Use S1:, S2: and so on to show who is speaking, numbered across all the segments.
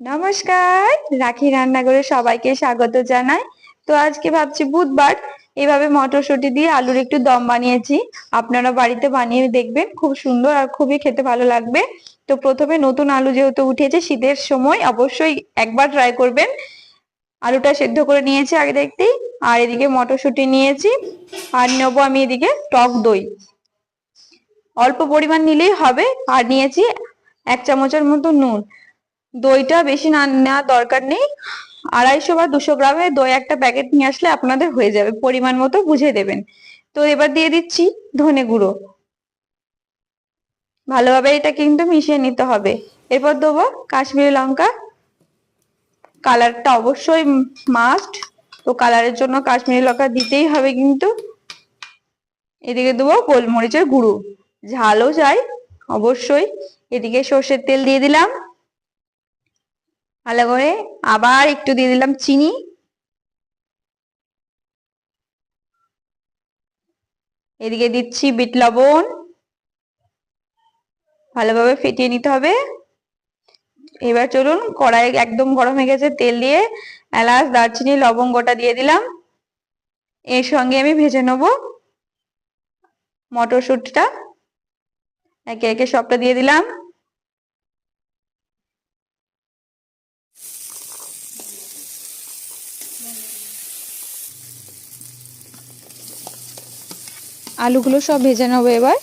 S1: নমস্কার, রাখি রান্নাঘরে সবাইকে স্বাগত জানাই। তো আজকে ভাবছি বুধবার, এভাবে মটরশুঁটি দিয়ে আলুর একটু দম বানিয়েছি। আপনারা বাড়িতে বানিয়ে দেখবেন, খুব সুন্দর আর খুবই খেতে ভালো লাগবে। তো প্রথমে নতুন আলু যেহেতু উঠেছে, শীতের সময় অবশ্যই একবার ট্রাই করবেন। আলুটা সেদ্ধ করে নিয়েছি আগে দেখতেই, আর এদিকে মটরশুঁটি নিয়েছি, আর নেব আমি এদিকে টক দই। অল্প পরিমাণ নিলেই হবে, আর নিয়েছি এক চামচের মতো নুন। দইটা বেশি না নেওয়ার দরকার নেই। আড়াইশো বা দুশো গ্রামে দই একটা প্যাকেট নিয়ে আসলে আপনাদের হয়ে যাবে, পরিমাণ মতো বুঝে দেবেন। তো এবার দিয়ে দিচ্ছি ধনে গুঁড়ো। ভালোভাবে এটা কিন্তু মিশিয়ে নিতে হবে। এরপর দেবো কাশ্মীরি লঙ্কা। কালারটা অবশ্যই মাস্ট তো কালারের জন্য কাশ্মীরি লঙ্কা দিতেই হবে কিন্তু। এদিকে দেবো গোলমরিচের গুঁড়ো। ঝালও চাই, অবশ্যই। এদিকে সর্ষের তেল দিয়ে দিলাম। ভালো করে আবার একটু দিয়ে দিলাম চিনি। এদিকে দিচ্ছি বিট লবণ। ভালোভাবে ফেটিয়ে নিতে হবে। এবার চলুন কড়াই একদম গরম হয়ে গেছে, তেল দিয়ে এলাচ, দারচিনি লবঙ্গটা দিয়ে দিলাম। এর সঙ্গে আমি ভেজে নেব মটরশুঁটিটা। একে একে সবটা দিয়ে দিলাম। আলুগুলো সব ভেজে নেব এবার।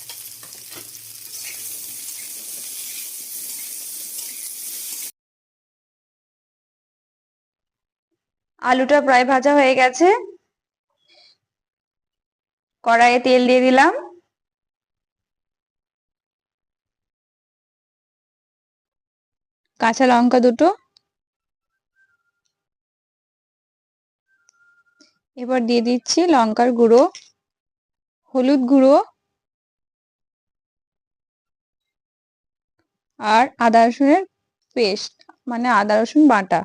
S1: আলুটা প্রায় ভাজা হয়ে গেছে। কড়াইয়ে তেল দিয়ে দিলাম। কাঁচা লঙ্কা দুটো। এবার দিয়ে দিচ্ছি লঙ্কার গুঁড়ো। হলুদ গুঁড়ো আর আদা রসুনের পেস্ট মানে আদা রসুন বাটা।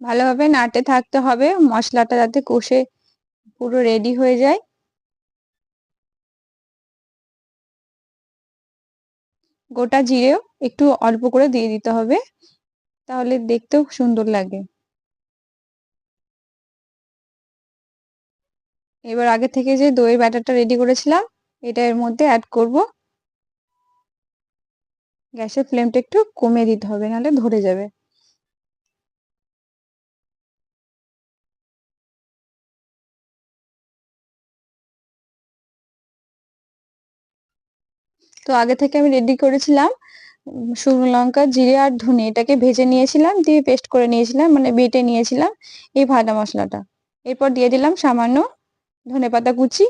S1: ভালোভাবে নাড়তে থাকতে হবে, মশলাটা যাতে কষে পুরো রেডি হয়ে যায়। গোটা জিরেও একটু অল্প করে দিয়ে দিতে হবে, তাহলে দেখতেও সুন্দর লাগে। এবার আগে থেকে যে দইয়ের ব্যাটারটা রেডি করেছিলাম, এটা এর মধ্যে অ্যাড করব। গ্যাসের ফ্লেমটা একটু কমিয়ে দিতে হবে, নাহলে ধরে যাবে। তো আগে থেকে আমি রেডি করেছিলাম শুকনো লঙ্কা, জিরে আর ধনে। এটাকে ভেজে নিয়েছিলাম, দিয়ে পেস্ট করে নিয়েছিলাম মানে বেটে নিয়েছিলাম এই ভাজা মশলাটা। এরপর দিয়ে দিলাম সামান্য ধনে পাতা কুচি।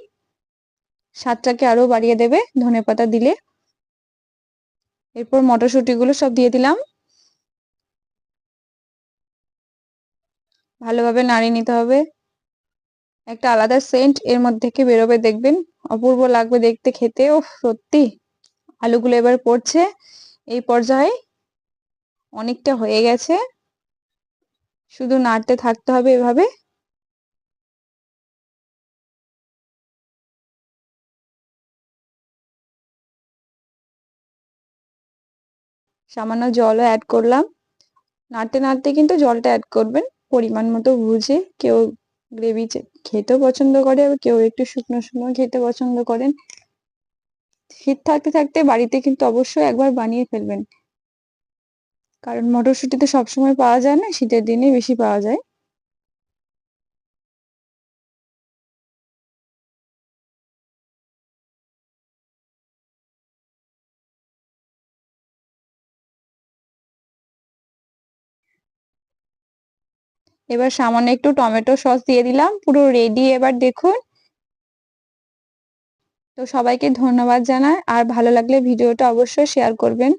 S1: স্বাদটাকে আরও বাড়িয়ে দেবে ধনে পাতা দিলে। এরপর মটরশুঁটি গুলো সব দিয়ে দিলাম। ভালোভাবে নাড়িয়ে নিতে হবে। একটা আলাদা সেন্ট এর মধ্যে থেকে বেরোবে দেখবেন। অপূর্ব লাগবে দেখতে খেতে। ও সত্যি। আলুগুলো এবার পড়ছে। এই পর্যায়ে অনেকটা হয়ে গেছে। শুধু নাড়তে থাকতে হবে এভাবে। সামান্য জলও অ্যাড করলাম। নাড়তে নাড়তে কিন্তু জলটা অ্যাড করবেন, পরিমাণ মতো বুঝে কেউ গ্রেভি খেতেও পছন্দ করে, আবার কেউ একটু শুকনো শুকনো খেতে পছন্দ করেন। শীত থাকতে থাকতে বাড়িতে কিন্তু অবশ্যই একবার বানিয়ে ফেলবেন। কারণ মটরশুঁটি তো সবসময় পাওয়া যায় না, শীতের দিনে বেশি পাওয়া যায়। এবার সামান্য একটু টমেটো সস দিয়ে দিলাম, পুরো রেডি এবার দেখুন। তো সবাইকে ধন্যবাদ জানাই, আর ভালো লাগলে ভিডিওটা অবশ্যই শেয়ার করবেন।